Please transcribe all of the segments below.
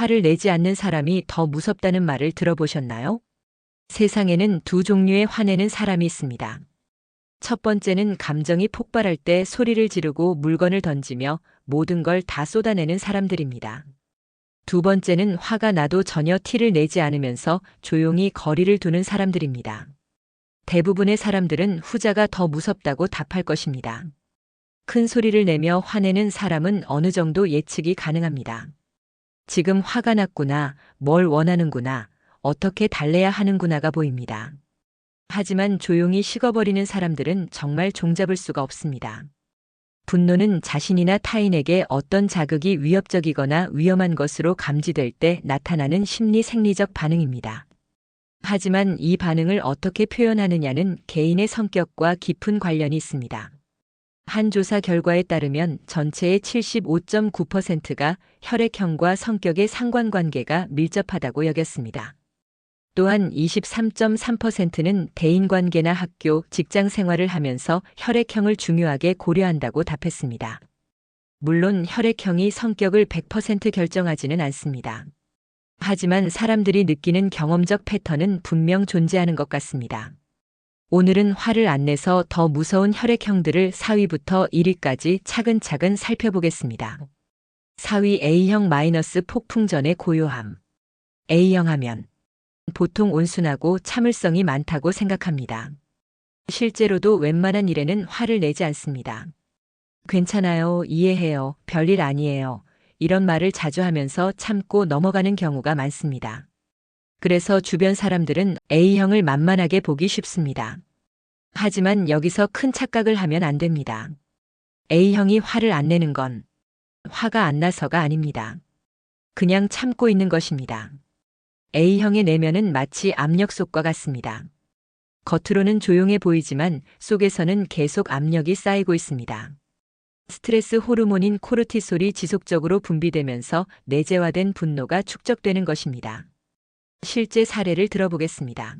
화를 내지 않는 사람이 더 무섭다는 말을 들어보셨나요? 세상에는 두 종류의 화내는 사람이 있습니다. 첫 번째는 감정이 폭발할 때 소리를 지르고 물건을 던지며 모든 걸 다 쏟아내는 사람들입니다. 두 번째는 화가 나도 전혀 티를 내지 않으면서 조용히 거리를 두는 사람들입니다. 대부분의 사람들은 후자가 더 무섭다고 답할 것입니다. 큰 소리를 내며 화내는 사람은 어느 정도 예측이 가능합니다. 지금 화가 났구나, 뭘 원하는구나, 어떻게 달래야 하는구나가 보입니다. 하지만 조용히 식어버리는 사람들은 정말 종잡을 수가 없습니다. 분노는 자신이나 타인에게 어떤 자극이 위협적이거나 위험한 것으로 감지될 때 나타나는 심리 생리적 반응입니다. 하지만 이 반응을 어떻게 표현하느냐는 개인의 성격과 깊은 관련이 있습니다. 한 조사 결과에 따르면 전체의 75.9%가 혈액형과 성격의 상관관계가 밀접하다고 여겼습니다. 또한 23.3%는 대인관계나 학교, 직장 생활을 하면서 혈액형을 중요하게 고려한다고 답했습니다. 물론 혈액형이 성격을 100% 결정하지는 않습니다. 하지만 사람들이 느끼는 경험적 패턴은 분명 존재하는 것 같습니다. 오늘은 화를 안 내서 더 무서운 혈액형들을 4위부터 1위까지 차근차근 살펴보겠습니다. 4위 A형 마이너스 폭풍전의 고요함. A형 하면 보통 온순하고 참을성이 많다고 생각합니다. 실제로도 웬만한 일에는 화를 내지 않습니다. 괜찮아요, 이해해요, 별일 아니에요. 이런 말을 자주 하면서 참고 넘어가는 경우가 많습니다. 그래서 주변 사람들은 A형을 만만하게 보기 쉽습니다. 하지만 여기서 큰 착각을 하면 안 됩니다. A형이 화를 안 내는 건 화가 안 나서가 아닙니다. 그냥 참고 있는 것입니다. A형의 내면은 마치 압력솥과 같습니다. 겉으로는 조용해 보이지만 속에서는 계속 압력이 쌓이고 있습니다. 스트레스 호르몬인 코르티솔이 지속적으로 분비되면서 내재화된 분노가 축적되는 것입니다. 실제 사례를 들어보겠습니다.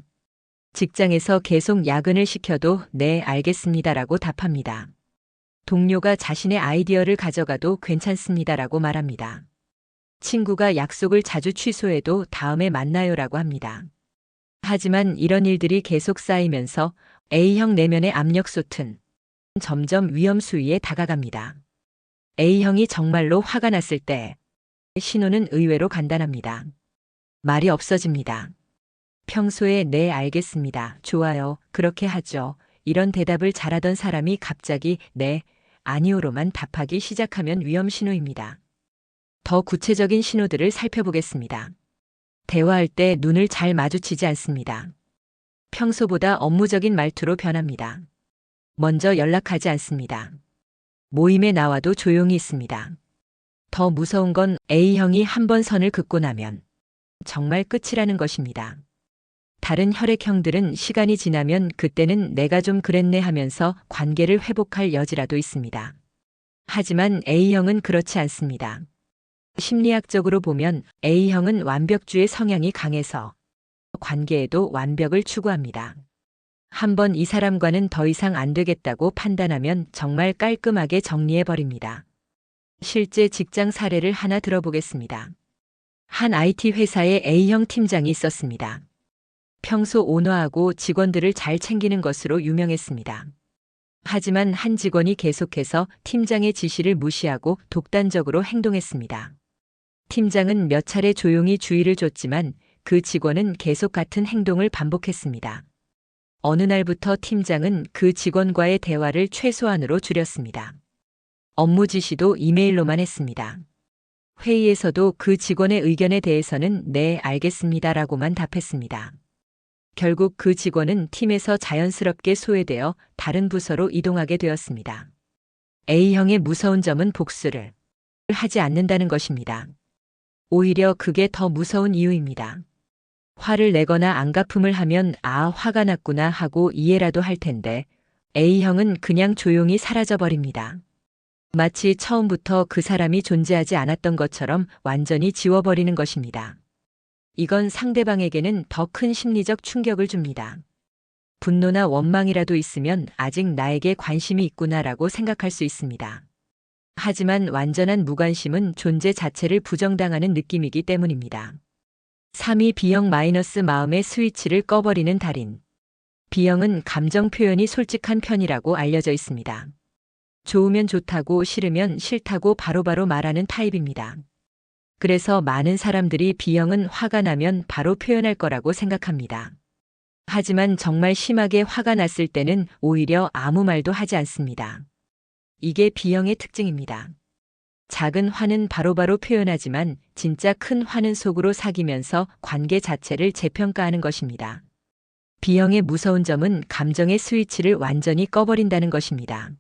직장에서 계속 야근을 시켜도 네, 알겠습니다라고 답합니다. 동료가 자신의 아이디어를 가져가도 괜찮습니다라고 말합니다. 친구가 약속을 자주 취소해도 다음에 만나요라고 합니다. 하지만 이런 일들이 계속 쌓이면서 A형 내면의 압력 솥은 점점 위험 수위에 다가갑니다. A형이 정말로 화가 났을 때 신호는 의외로 간단합니다. 말이 없어집니다. 평소에 네, 알겠습니다. 좋아요. 그렇게 하죠. 이런 대답을 잘하던 사람이 갑자기 네, 아니오로만 답하기 시작하면 위험 신호입니다. 더 구체적인 신호들을 살펴보겠습니다. 대화할 때 눈을 잘 마주치지 않습니다. 평소보다 업무적인 말투로 변합니다. 먼저 연락하지 않습니다. 모임에 나와도 조용히 있습니다. 더 무서운 건 A형이 한 번 선을 긋고 나면 정말 끝이라는 것입니다. 다른 혈액형들은 시간이 지나면 그때는 내가 좀 그랬네 하면서 관계를 회복할 여지라도 있습니다. 하지만 A형은 그렇지 않습니다. 심리학적으로 보면 A형은 완벽주의 성향이 강해서 관계에도 완벽을 추구합니다. 한번 이 사람과는 더 이상 안 되겠다고 판단하면 정말 깔끔하게 정리해버립니다. 실제 직장 사례를 하나 들어보겠습니다. 한 IT 회사에 A형 팀장이 있었습니다. 평소 온화하고 직원들을 잘 챙기는 것으로 유명했습니다. 하지만 한 직원이 계속해서 팀장의 지시를 무시하고 독단적으로 행동했습니다. 팀장은 몇 차례 조용히 주의를 줬지만 그 직원은 계속 같은 행동을 반복했습니다. 어느 날부터 팀장은 그 직원과의 대화를 최소한으로 줄였습니다. 업무 지시도 이메일로만 했습니다. 회의에서도 그 직원의 의견에 대해서는 네, 알겠습니다라고만 답했습니다. 결국 그 직원은 팀에서 자연스럽게 소외되어 다른 부서로 이동하게 되었습니다. A형의 무서운 점은 복수를 하지 않는다는 것입니다. 오히려 그게 더 무서운 이유입니다. 화를 내거나 안갚음을 하면 아, 화가 났구나 하고 이해라도 할 텐데 A형은 그냥 조용히 사라져 버립니다. 마치 처음부터 그 사람이 존재하지 않았던 것처럼 완전히 지워버리는 것입니다. 이건 상대방에게는 더 큰 심리적 충격을 줍니다. 분노나 원망이라도 있으면 아직 나에게 관심이 있구나라고 생각할 수 있습니다. 하지만 완전한 무관심은 존재 자체를 부정당하는 느낌이기 때문입니다. 3위 B형 마이너스 마음의 스위치를 꺼버리는 달인. B형은 감정 표현이 솔직한 편이라고 알려져 있습니다. 좋으면 좋다고 싫으면 싫다고 바로 바로 말하는 타입입니다. 그래서 많은 사람들이 B형은 화가 나면 바로 표현할 거라고 생각합니다. 하지만 정말 심하게 화가 났을 때는 오히려 아무 말도 하지 않습니다. 이게 B형의 특징입니다. 작은 화는 바로바로 표현하지만 진짜 큰 화는 속으로 사귀면서 관계 자체를 재평가하는 것입니다. B형의 무서운 점은 감정의 스위치를 완전히 꺼버린다는 것입니다.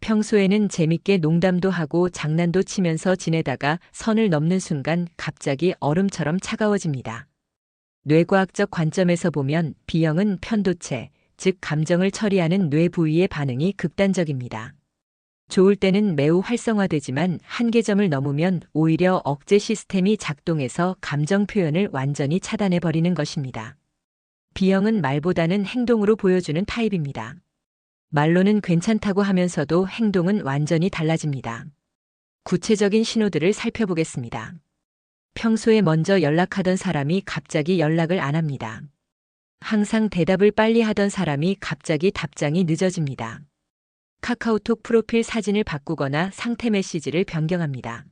평소에는 재밌게 농담도 하고 장난도 치면서 지내다가 선을 넘는 순간 갑자기 얼음처럼 차가워집니다. 뇌과학적 관점에서 보면 B형은 편도체, 즉 감정을 처리하는 뇌 부위의 반응이 극단적입니다. 좋을 때는 매우 활성화되지만 한계점을 넘으면 오히려 억제 시스템이 작동해서 감정 표현을 완전히 차단해 버리는 것입니다. B형은 말보다는 행동으로 보여주는 타입입니다. 말로는 괜찮다고 하면서도 행동은 완전히 달라집니다. 구체적인 신호들을 살펴보겠습니다. 평소에 먼저 연락하던 사람이 갑자기 연락을 안 합니다. 항상 대답을 빨리 하던 사람이 갑자기 답장이 늦어집니다. 카카오톡 프로필 사진을 바꾸거나 상태 메시지를 변경합니다.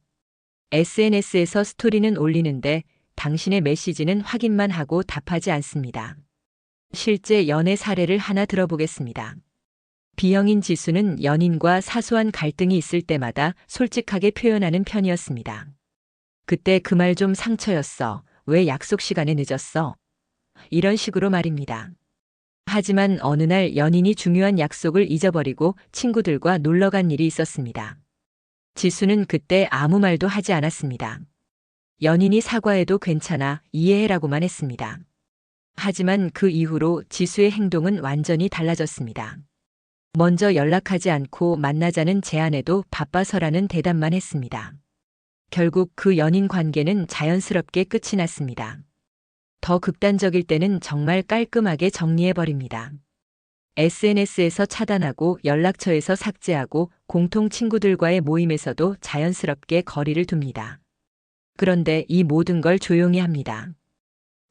SNS에서 스토리는 올리는데 당신의 메시지는 확인만 하고 답하지 않습니다. 실제 연애 사례를 하나 들어보겠습니다. B형인 지수는 연인과 사소한 갈등이 있을 때마다 솔직하게 표현하는 편이었습니다. 그때 그 말 좀 상처였어. 왜 약속 시간에 늦었어? 이런 식으로 말입니다. 하지만 어느 날 연인이 중요한 약속을 잊어버리고 친구들과 놀러 간 일이 있었습니다. 지수는 그때 아무 말도 하지 않았습니다. 연인이 사과해도 괜찮아, 이해해라고만 했습니다. 하지만 그 이후로 지수의 행동은 완전히 달라졌습니다. 먼저 연락하지 않고 만나자는 제안에도 바빠서라는 대답만 했습니다. 결국 그 연인 관계는 자연스럽게 끝이 났습니다. 더 극단적일 때는 정말 깔끔하게 정리해버립니다. SNS에서 차단하고 연락처에서 삭제하고 공통 친구들과의 모임에서도 자연스럽게 거리를 둡니다. 그런데 이 모든 걸 조용히 합니다.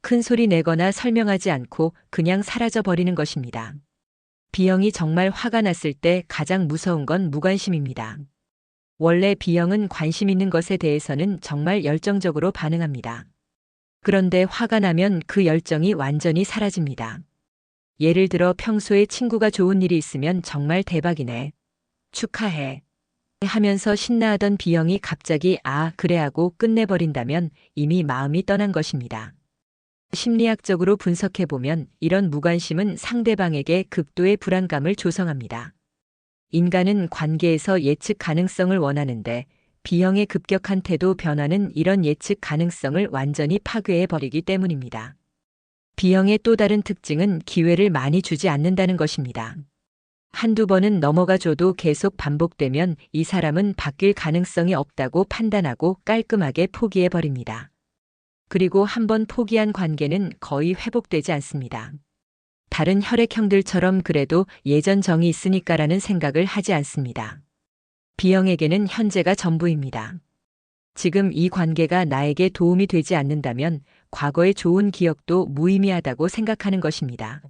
큰 소리 내거나 설명하지 않고 그냥 사라져 버리는 것입니다. B형이 정말 화가 났을 때 가장 무서운 건 무관심입니다. 원래 B형은 관심 있는 것에 대해서는 정말 열정적으로 반응합니다. 그런데 화가 나면 그 열정이 완전히 사라집니다. 예를 들어 평소에 친구가 좋은 일이 있으면 정말 대박이네. 축하해. 하면서 신나하던 B형이 갑자기 아, 그래 하고 끝내버린다면 이미 마음이 떠난 것입니다. 심리학적으로 분석해 보면 이런 무관심은 상대방에게 극도의 불안감을 조성합니다. 인간은 관계에서 예측 가능성을 원하는데 B형의 급격한 태도 변화는 이런 예측 가능성을 완전히 파괴해 버리기 때문입니다. B형의 또 다른 특징은 기회를 많이 주지 않는다는 것입니다. 한두 번은 넘어가 줘도 계속 반복되면 이 사람은 바뀔 가능성이 없다고 판단하고 깔끔하게 포기해 버립니다. 그리고 한번 포기한 관계는 거의 회복되지 않습니다. 다른 혈액형들처럼 그래도 예전 정이 있으니까라는 생각을 하지 않습니다. B형에게는 현재가 전부입니다. 지금 이 관계가 나에게 도움이 되지 않는다면 과거의 좋은 기억도 무의미하다고 생각하는 것입니다.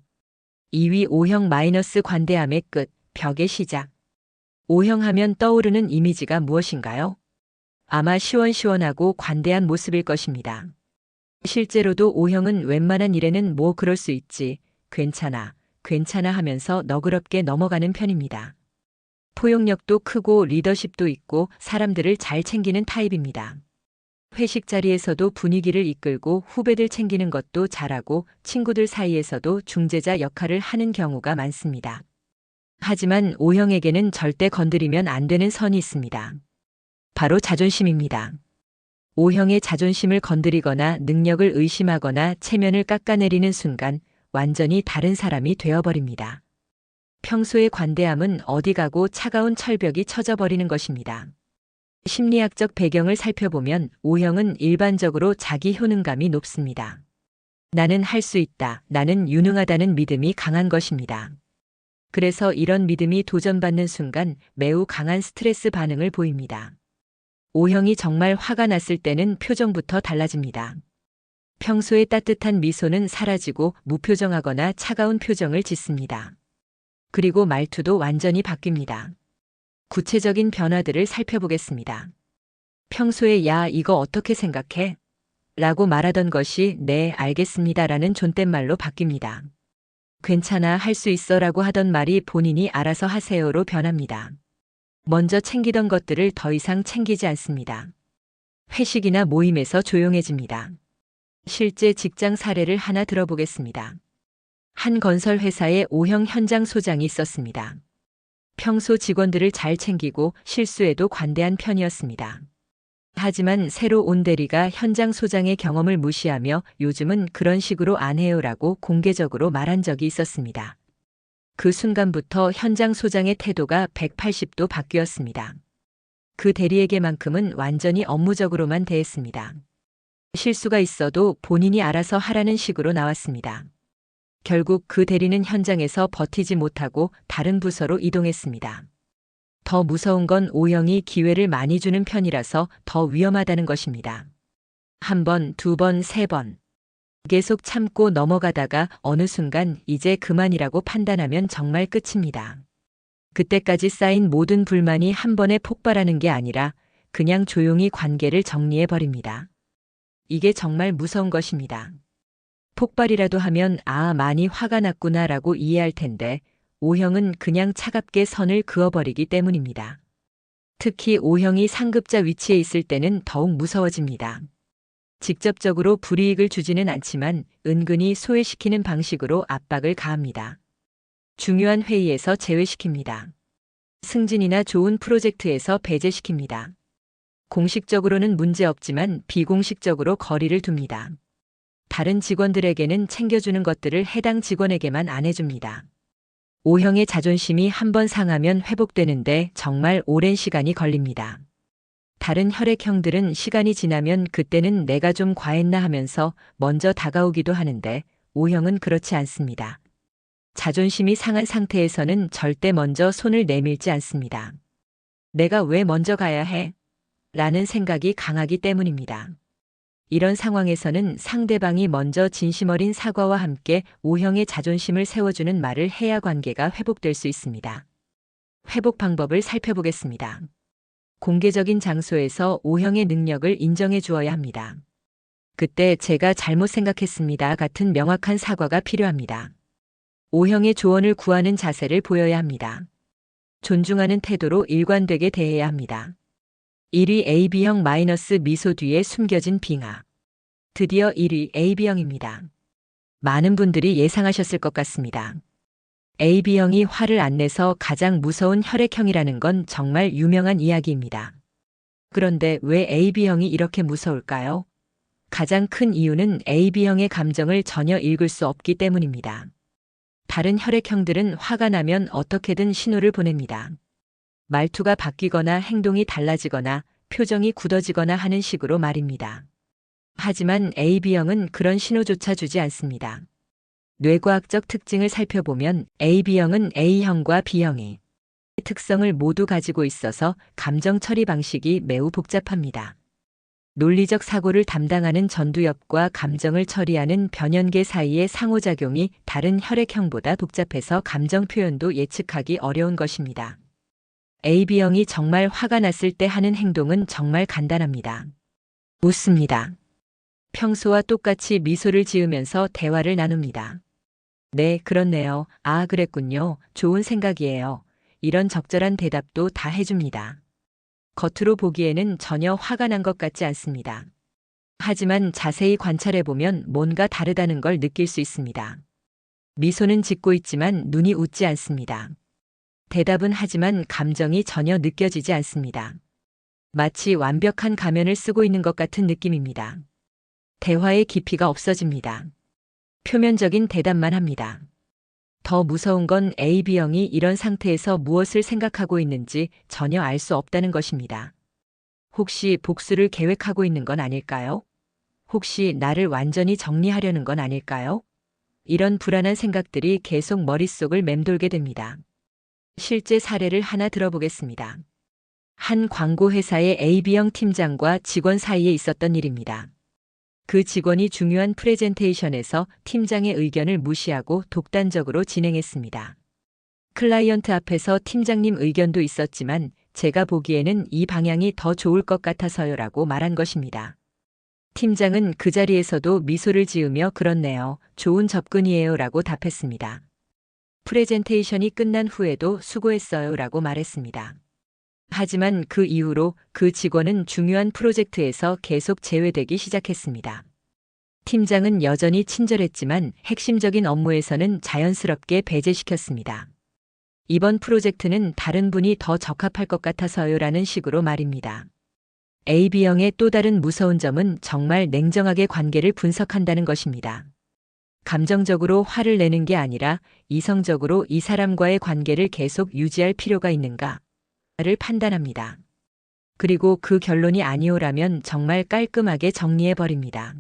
2위 O형 마이너스 관대함의 끝, 벽의 시작. O형 하면 떠오르는 이미지가 무엇인가요? 아마 시원시원하고 관대한 모습일 것입니다. 실제로도 O형은 웬만한 일에는 뭐 그럴 수 있지, 괜찮아, 괜찮아 하면서 너그럽게 넘어가는 편입니다. 포용력도 크고 리더십도 있고 사람들을 잘 챙기는 타입입니다. 회식 자리에서도 분위기를 이끌고 후배들 챙기는 것도 잘하고 친구들 사이에서도 중재자 역할을 하는 경우가 많습니다. 하지만 O형에게는 절대 건드리면 안 되는 선이 있습니다. 바로 자존심입니다. O형의 자존심을 건드리거나 능력을 의심하거나 체면을 깎아내리는 순간 완전히 다른 사람이 되어버립니다. 평소의 관대함은 어디 가고 차가운 철벽이 쳐져버리는 것입니다. 심리학적 배경을 살펴보면 O형은 일반적으로 자기 효능감이 높습니다. 나는 할 수 있다, 나는 유능하다는 믿음이 강한 것입니다. 그래서 이런 믿음이 도전받는 순간 매우 강한 스트레스 반응을 보입니다. O형이 정말 화가 났을 때는 표정부터 달라집니다. 평소에 따뜻한 미소는 사라지고 무표정하거나 차가운 표정을 짓습니다. 그리고 말투도 완전히 바뀝니다. 구체적인 변화들을 살펴보겠습니다. 평소에 야, 이거 어떻게 생각해? 라고 말하던 것이 네, 알겠습니다. 라는 존댓말로 바뀝니다. 괜찮아, 할 수 있어 라고 하던 말이 본인이 알아서 하세요로 변합니다. 먼저 챙기던 것들을 더 이상 챙기지 않습니다. 회식이나 모임에서 조용해집니다. 실제 직장 사례를 하나 들어보겠습니다. 한 건설 회사에 O형 현장 소장이 있었습니다. 평소 직원들을 잘 챙기고 실수에도 관대한 편이었습니다. 하지만 새로 온 대리가 현장 소장의 경험을 무시하며 요즘은 그런 식으로 안 해요라고 공개적으로 말한 적이 있었습니다. 그 순간부터 현장 소장의 태도가 180도 바뀌었습니다. 그 대리에게만큼은 완전히 업무적으로만 대했습니다. 실수가 있어도 본인이 알아서 하라는 식으로 나왔습니다. 결국 그 대리는 현장에서 버티지 못하고 다른 부서로 이동했습니다. 더 무서운 건 O형이 기회를 많이 주는 편이라서 더 위험하다는 것입니다. 한 번, 두 번, 세 번. 계속 참고 넘어가다가 어느 순간 이제 그만이라고 판단하면 정말 끝입니다. 그때까지 쌓인 모든 불만이 한 번에 폭발하는 게 아니라 그냥 조용히 관계를 정리해 버립니다. 이게 정말 무서운 것입니다. 폭발이라도 하면 아, 많이 화가 났구나 라고 이해할 텐데 O형은 그냥 차갑게 선을 그어버리기 때문입니다. 특히 O형이 상급자 위치에 있을 때는 더욱 무서워집니다. 직접적으로 불이익을 주지는 않지만 은근히 소외시키는 방식으로 압박을 가합니다. 중요한 회의에서 제외시킵니다. 승진이나 좋은 프로젝트에서 배제시킵니다. 공식적으로는 문제 없지만 비공식적으로 거리를 둡니다. 다른 직원들에게는 챙겨주는 것들을 해당 직원에게만 안 해줍니다. O형의 자존심이 한번 상하면 회복되는데 정말 오랜 시간이 걸립니다. 다른 혈액형들은 시간이 지나면 그때는 내가 좀 과했나 하면서 먼저 다가오기도 하는데 O형은 그렇지 않습니다. 자존심이 상한 상태에서는 절대 먼저 손을 내밀지 않습니다. 내가 왜 먼저 가야 해? 라는 생각이 강하기 때문입니다. 이런 상황에서는 상대방이 먼저 진심 어린 사과와 함께 O형의 자존심을 세워주는 말을 해야 관계가 회복될 수 있습니다. 회복 방법을 살펴보겠습니다. 공개적인 장소에서 O형의 능력을 인정해 주어야 합니다. 그때 제가 잘못 생각했습니다 같은 명확한 사과가 필요합니다. O형의 조언을 구하는 자세를 보여야 합니다. 존중하는 태도로 일관되게 대해야 합니다. 1위 AB형 마이너스 미소 뒤에 숨겨진 빙하. 드디어 1위 AB형입니다. 많은 분들이 예상하셨을 것 같습니다. AB형이 화를 안 내서 가장 무서운 혈액형이라는 건 정말 유명한 이야기입니다. 그런데 왜 AB형이 이렇게 무서울까요? 가장 큰 이유는 AB형의 감정을 전혀 읽을 수 없기 때문입니다. 다른 혈액형들은 화가 나면 어떻게든 신호를 보냅니다. 말투가 바뀌거나 행동이 달라지거나 표정이 굳어지거나 하는 식으로 말입니다. 하지만 AB형은 그런 신호조차 주지 않습니다. 뇌과학적 특징을 살펴보면 AB형은 A형과 B형의 특성을 모두 가지고 있어서 감정 처리 방식이 매우 복잡합니다. 논리적 사고를 담당하는 전두엽과 감정을 처리하는 변연계 사이의 상호작용이 다른 혈액형보다 복잡해서 감정 표현도 예측하기 어려운 것입니다. AB형이 정말 화가 났을 때 하는 행동은 정말 간단합니다. 웃습니다. 평소와 똑같이 미소를 지으면서 대화를 나눕니다. 네, 그렇네요. 아, 그랬군요. 좋은 생각이에요. 이런 적절한 대답도 다 해줍니다. 겉으로 보기에는 전혀 화가 난 것 같지 않습니다. 하지만 자세히 관찰해보면 뭔가 다르다는 걸 느낄 수 있습니다. 미소는 짓고 있지만 눈이 웃지 않습니다. 대답은 하지만 감정이 전혀 느껴지지 않습니다. 마치 완벽한 가면을 쓰고 있는 것 같은 느낌입니다. 대화의 깊이가 없어집니다. 표면적인 대답만 합니다. 더 무서운 건 AB형이 이런 상태에서 무엇을 생각하고 있는지 전혀 알 수 없다는 것입니다. 혹시 복수를 계획하고 있는 건 아닐까요? 혹시 나를 완전히 정리하려는 건 아닐까요? 이런 불안한 생각들이 계속 머릿속을 맴돌게 됩니다. 실제 사례를 하나 들어보겠습니다. 한 광고회사의 AB형 팀장과 직원 사이에 있었던 일입니다. 그 직원이 중요한 프레젠테이션에서 팀장의 의견을 무시하고 독단적으로 진행했습니다. 클라이언트 앞에서 팀장님 의견도 있었지만 제가 보기에는 이 방향이 더 좋을 것 같아서요라고 말한 것입니다. 팀장은 그 자리에서도 미소를 지으며 그렇네요. 좋은 접근이에요 라고 답했습니다. 프레젠테이션이 끝난 후에도 수고했어요 라고 말했습니다. 하지만 그 이후로 그 직원은 중요한 프로젝트에서 계속 제외되기 시작했습니다. 팀장은 여전히 친절했지만 핵심적인 업무에서는 자연스럽게 배제시켰습니다. 이번 프로젝트는 다른 분이 더 적합할 것 같아서요 라는 식으로 말입니다. AB형의 또 다른 무서운 점은 정말 냉정하게 관계를 분석한다는 것입니다. 감정적으로 화를 내는 게 아니라 이성적으로 이 사람과의 관계를 계속 유지할 필요가 있는가 를 판단합니다. 그리고 그 결론이 아니오라면 정말 깔끔하게 정리해 버립니다.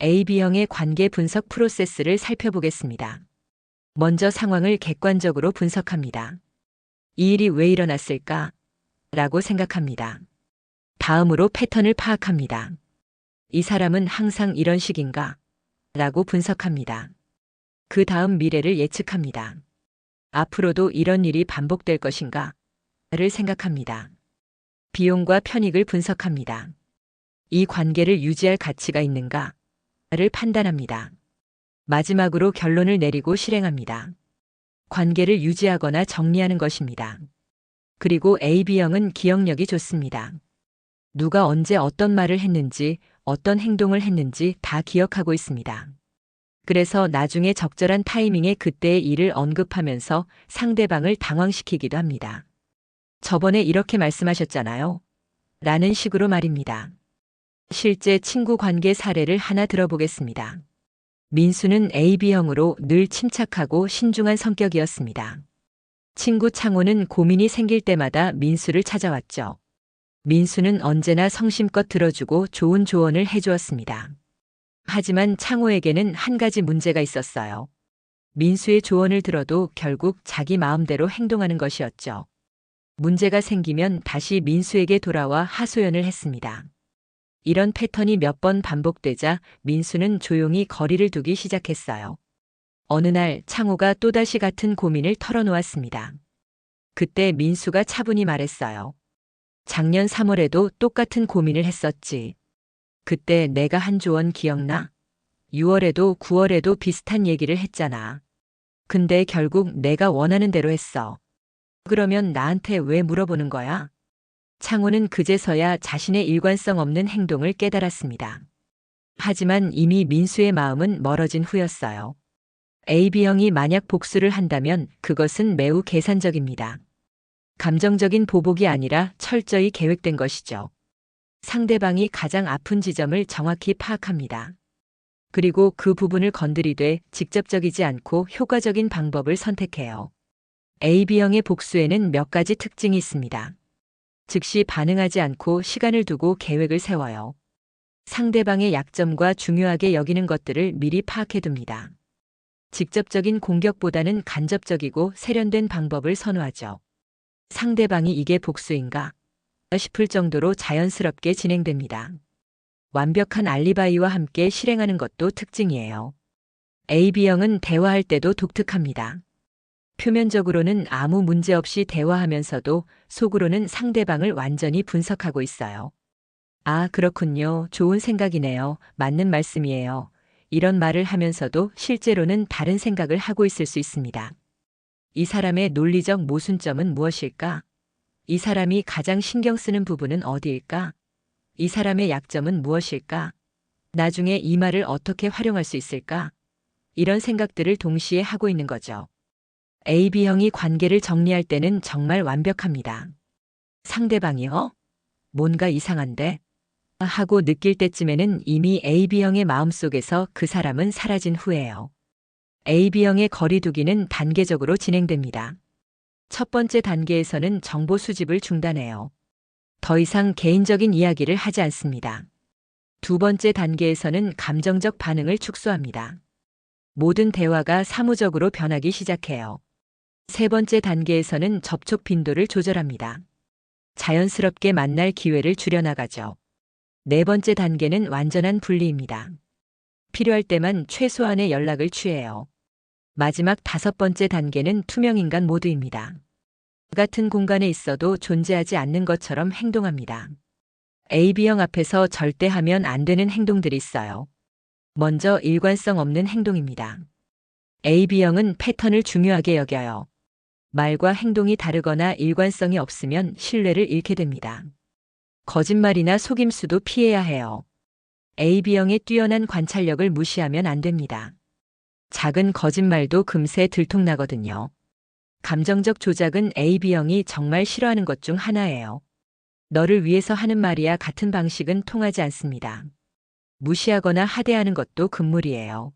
AB형의 관계 분석 프로세스를 살펴보겠습니다. 먼저 상황을 객관적으로 분석합니다. 이 일이 왜 일어났을까? 라고 생각합니다. 다음으로 패턴을 파악합니다. 이 사람은 항상 이런 식인가? 라고 분석합니다. 그 다음 미래를 예측합니다. 앞으로도 이런 일이 반복될 것인가? 를 생각합니다. 비용과 편익을 분석합니다. 이 관계를 유지할 가치가 있는가? 를 판단합니다. 마지막으로 결론을 내리고 실행합니다. 관계를 유지하거나 정리하는 것입니다. 그리고 AB형은 기억력이 좋습니다. 누가 언제 어떤 말을 했는지, 어떤 행동을 했는지 다 기억하고 있습니다. 그래서 나중에 적절한 타이밍에 그때의 일을 언급하면서 상대방을 당황시키기도 합니다. 저번에 이렇게 말씀하셨잖아요. 라는 식으로 말입니다. 실제 친구 관계 사례를 하나 들어보겠습니다. 민수는 AB형으로 늘 침착하고 신중한 성격이었습니다. 친구 창호는 고민이 생길 때마다 민수를 찾아왔죠. 민수는 언제나 성심껏 들어주고 좋은 조언을 해주었습니다. 하지만 창호에게는 한 가지 문제가 있었어요. 민수의 조언을 들어도 결국 자기 마음대로 행동하는 것이었죠. 문제가 생기면 다시 민수에게 돌아와 하소연을 했습니다. 이런 패턴이 몇 번 반복되자 민수는 조용히 거리를 두기 시작했어요. 어느 날 창호가 또다시 같은 고민을 털어놓았습니다. 그때 민수가 차분히 말했어요. 작년 3월에도 똑같은 고민을 했었지. 그때 내가 한 조언 기억나? 6월에도 9월에도 비슷한 얘기를 했잖아. 근데 결국 내가 원하는 대로 했어. 그러면 나한테 왜 물어보는 거야? 창호는 그제서야 자신의 일관성 없는 행동을 깨달았습니다. 하지만 이미 민수의 마음은 멀어진 후였어요. AB형이 만약 복수를 한다면 그것은 매우 계산적입니다. 감정적인 보복이 아니라 철저히 계획된 것이죠. 상대방이 가장 아픈 지점을 정확히 파악합니다. 그리고 그 부분을 건드리되 직접적이지 않고 효과적인 방법을 선택해요. AB형의 복수에는 몇 가지 특징이 있습니다. 즉시 반응하지 않고 시간을 두고 계획을 세워요. 상대방의 약점과 중요하게 여기는 것들을 미리 파악해둡니다. 직접적인 공격보다는 간접적이고 세련된 방법을 선호하죠. 상대방이 이게 복수인가 싶을 정도로 자연스럽게 진행됩니다. 완벽한 알리바이와 함께 실행하는 것도 특징이에요. AB형은 대화할 때도 독특합니다. 표면적으로는 아무 문제 없이 대화하면서도 속으로는 상대방을 완전히 분석하고 있어요. 아, 그렇군요. 좋은 생각이네요. 맞는 말씀이에요. 이런 말을 하면서도 실제로는 다른 생각을 하고 있을 수 있습니다. 이 사람의 논리적 모순점은 무엇일까? 이 사람이 가장 신경 쓰는 부분은 어디일까? 이 사람의 약점은 무엇일까? 나중에 이 말을 어떻게 활용할 수 있을까? 이런 생각들을 동시에 하고 있는 거죠. AB형이 관계를 정리할 때는 정말 완벽합니다. 상대방이요? 뭔가 이상한데? 하고 느낄 때쯤에는 이미 AB형의 마음속에서 그 사람은 사라진 후에요. AB형의 거리두기는 단계적으로 진행됩니다. 첫 번째 단계에서는 정보 수집을 중단해요. 더 이상 개인적인 이야기를 하지 않습니다. 두 번째 단계에서는 감정적 반응을 축소합니다. 모든 대화가 사무적으로 변하기 시작해요. 세 번째 단계에서는 접촉 빈도를 조절합니다. 자연스럽게 만날 기회를 줄여나가죠. 네 번째 단계는 완전한 분리입니다. 필요할 때만 최소한의 연락을 취해요. 마지막 다섯 번째 단계는 투명인간 모드입니다. 같은 공간에 있어도 존재하지 않는 것처럼 행동합니다. AB형 앞에서 절대 하면 안 되는 행동들이 있어요. 먼저 일관성 없는 행동입니다. AB형은 패턴을 중요하게 여겨요. 말과 행동이 다르거나 일관성이 없으면 신뢰를 잃게 됩니다. 거짓말이나 속임수도 피해야 해요. AB형의 뛰어난 관찰력을 무시하면 안 됩니다. 작은 거짓말도 금세 들통나거든요. 감정적 조작은 AB형이 정말 싫어하는 것 중 하나예요. 너를 위해서 하는 말이야 같은 방식은 통하지 않습니다. 무시하거나 하대하는 것도 금물이에요.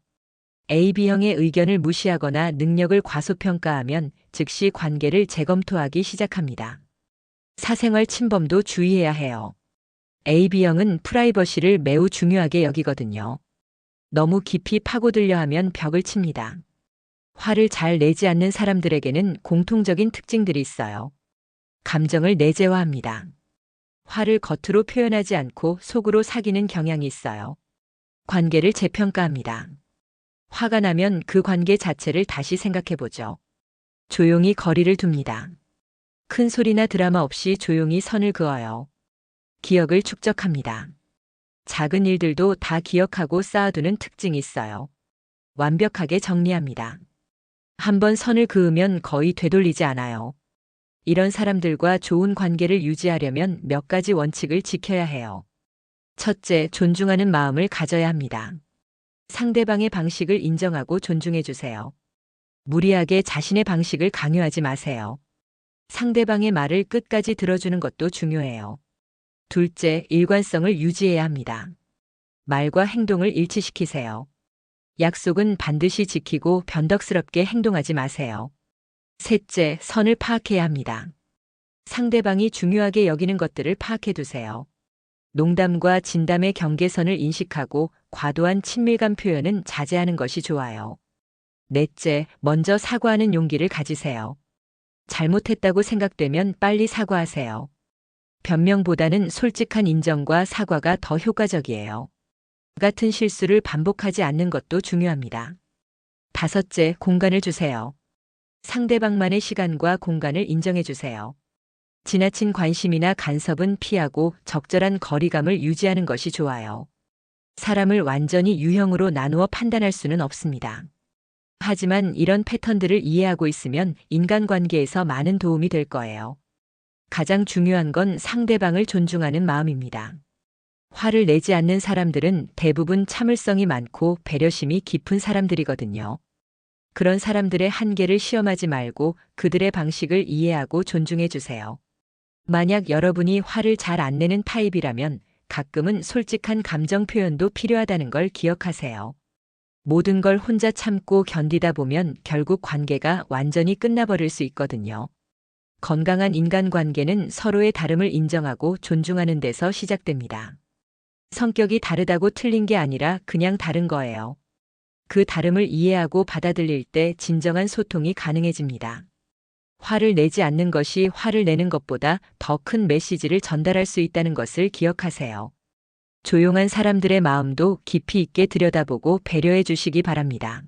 AB형의 의견을 무시하거나 능력을 과소평가하면 즉시 관계를 재검토하기 시작합니다. 사생활 침범도 주의해야 해요. AB형은 프라이버시를 매우 중요하게 여기거든요. 너무 깊이 파고들려 하면 벽을 칩니다. 화를 잘 내지 않는 사람들에게는 공통적인 특징들이 있어요. 감정을 내재화합니다. 화를 겉으로 표현하지 않고 속으로 사귀는 경향이 있어요. 관계를 재평가합니다. 화가 나면 그 관계 자체를 다시 생각해 보죠. 조용히 거리를 둡니다. 큰 소리나 드라마 없이 조용히 선을 그어요. 기억을 축적합니다. 작은 일들도 다 기억하고 쌓아두는 특징이 있어요. 완벽하게 정리합니다. 한번 선을 그으면 거의 되돌리지 않아요. 이런 사람들과 좋은 관계를 유지하려면 몇 가지 원칙을 지켜야 해요. 첫째, 존중하는 마음을 가져야 합니다. 상대방의 방식을 인정하고 존중해 주세요. 무리하게 자신의 방식을 강요하지 마세요. 상대방의 말을 끝까지 들어주는 것도 중요해요. 둘째, 일관성을 유지해야 합니다. 말과 행동을 일치시키세요. 약속은 반드시 지키고 변덕스럽게 행동하지 마세요. 셋째, 선을 파악해야 합니다. 상대방이 중요하게 여기는 것들을 파악해 두세요. 농담과 진담의 경계선을 인식하고 과도한 친밀감 표현은 자제하는 것이 좋아요. 넷째, 먼저 사과하는 용기를 가지세요. 잘못했다고 생각되면 빨리 사과하세요. 변명보다는 솔직한 인정과 사과가 더 효과적이에요. 같은 실수를 반복하지 않는 것도 중요합니다. 다섯째, 공간을 주세요. 상대방만의 시간과 공간을 인정해 주세요. 지나친 관심이나 간섭은 피하고 적절한 거리감을 유지하는 것이 좋아요. 사람을 완전히 유형으로 나누어 판단할 수는 없습니다. 하지만 이런 패턴들을 이해하고 있으면 인간관계에서 많은 도움이 될 거예요. 가장 중요한 건 상대방을 존중하는 마음입니다. 화를 내지 않는 사람들은 대부분 참을성이 많고 배려심이 깊은 사람들이거든요. 그런 사람들의 한계를 시험하지 말고 그들의 방식을 이해하고 존중해 주세요. 만약 여러분이 화를 잘 안 내는 타입이라면 가끔은 솔직한 감정 표현도 필요하다는 걸 기억하세요. 모든 걸 혼자 참고 견디다 보면 결국 관계가 완전히 끝나버릴 수 있거든요. 건강한 인간관계는 서로의 다름을 인정하고 존중하는 데서 시작됩니다. 성격이 다르다고 틀린 게 아니라 그냥 다른 거예요. 그 다름을 이해하고 받아들일 때 진정한 소통이 가능해집니다. 화를 내지 않는 것이 화를 내는 것보다 더 큰 메시지를 전달할 수 있다는 것을 기억하세요. 조용한 사람들의 마음도 깊이 있게 들여다보고 배려해 주시기 바랍니다.